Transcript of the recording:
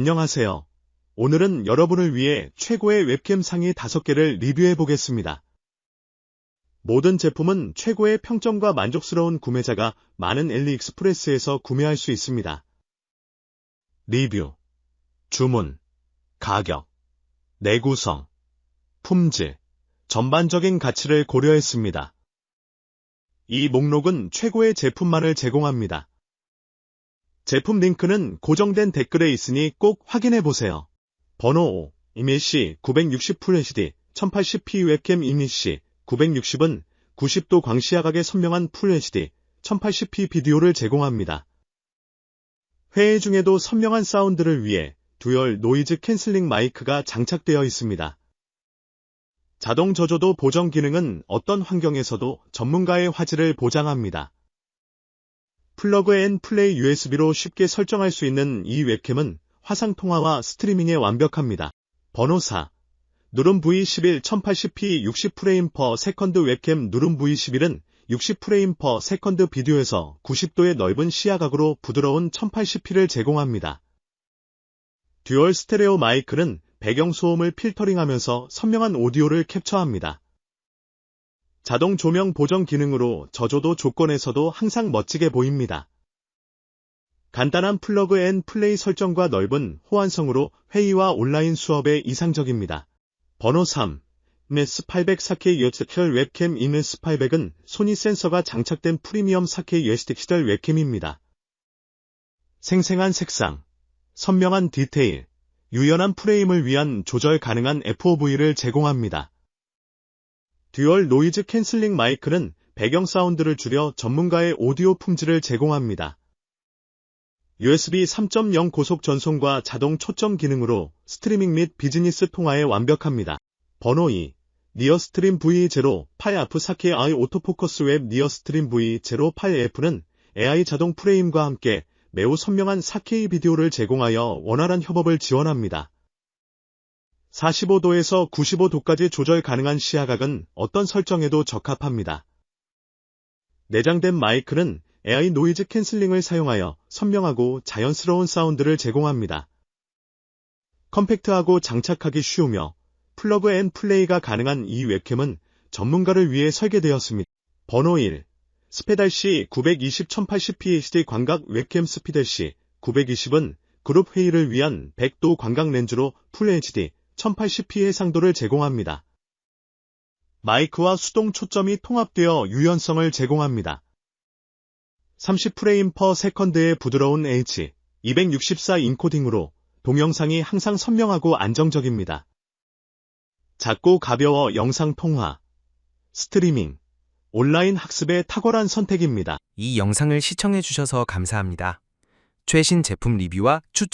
안녕하세요. 오늘은 여러분을 위해 최고의 웹캠 상위 5개를 리뷰해 보겠습니다. 모든 제품은 최고의 평점과 만족스러운 구매자가 많은 엘리익스프레스에서 구매할 수 있습니다. 리뷰, 주문, 가격, 내구성, 품질, 전반적인 가치를 고려했습니다. 이 목록은 최고의 제품만을 제공합니다. 제품 링크는 고정된 댓글에 있으니 꼭 확인해 보세요. 번호 5, 이미시 960 FHD 1080p 웹캠 이미시 960은 90도 광시야각의 선명한 FHD 1080p 비디오를 제공합니다. 회의 중에도 선명한 사운드를 위해 듀얼 노이즈 캔슬링 마이크가 장착되어 있습니다. 자동 저조도 보정 기능은 어떤 환경에서도 전문가의 화질을 보장합니다. 플러그 앤 플레이 USB로 쉽게 설정할 수 있는 이 웹캠은 화상 통화와 스트리밍에 완벽합니다. 번호 4. 누름 V11 1080p 60프레임 퍼 세컨드 웹캠 누름 V11은 60프레임 퍼 세컨드 비디오에서 90도의 넓은 시야각으로 부드러운 1080p를 제공합니다. 듀얼 스테레오 마이크는 배경 소음을 필터링하면서 선명한 오디오를 캡처합니다. 자동 조명 보정 기능으로 저조도 조건에서도 항상 멋지게 보입니다. 간단한 플러그 앤 플레이 설정과 넓은 호환성으로 회의와 온라인 수업에 이상적입니다. 번호 3. MS 800 4K UHD 웹캠 MS 800은 소니 센서가 장착된 프리미엄 4K UHD 시절 웹캠입니다. 생생한 색상, 선명한 디테일, 유연한 프레임을 위한 조절 가능한 FOV를 제공합니다. 듀얼 노이즈 캔슬링 마이크는 배경 사운드를 줄여 전문가의 오디오 품질을 제공합니다. USB 3.0 고속 전송과 자동 초점 기능으로 스트리밍 및 비즈니스 통화에 완벽합니다. 번호 2. 니어스트림 V0 8F 4K i 오토포커스 웹 니어스트림 V0 8F는 AI 자동 프레임과 함께 매우 선명한 4K 비디오를 제공하여 원활한 협업을 지원합니다. 45도에서 95도까지 조절 가능한 시야각은 어떤 설정에도 적합합니다. 내장된 마이크는 AI 노이즈 캔슬링을 사용하여 선명하고 자연스러운 사운드를 제공합니다. 컴팩트하고 장착하기 쉬우며 플러그 앤 플레이가 가능한 이 웹캠은 전문가를 위해 설계되었습니다. 번호 1. 스페달시 920 1080p HD 광각 웹캠 스피달시 920은 그룹 회의를 위한 100도 광각 렌즈로 풀 HD 1080p 해상도를 제공합니다. 마이크와 수동 초점이 통합되어 유연성을 제공합니다. 30프레임 퍼 세컨드의 부드러운 H, 264 인코딩으로 동영상이 항상 선명하고 안정적입니다. 작고 가벼워 영상 통화, 스트리밍, 온라인 학습의 탁월한 선택입니다. 이 영상을 시청해주셔서 감사합니다. 최신 제품 리뷰와 추천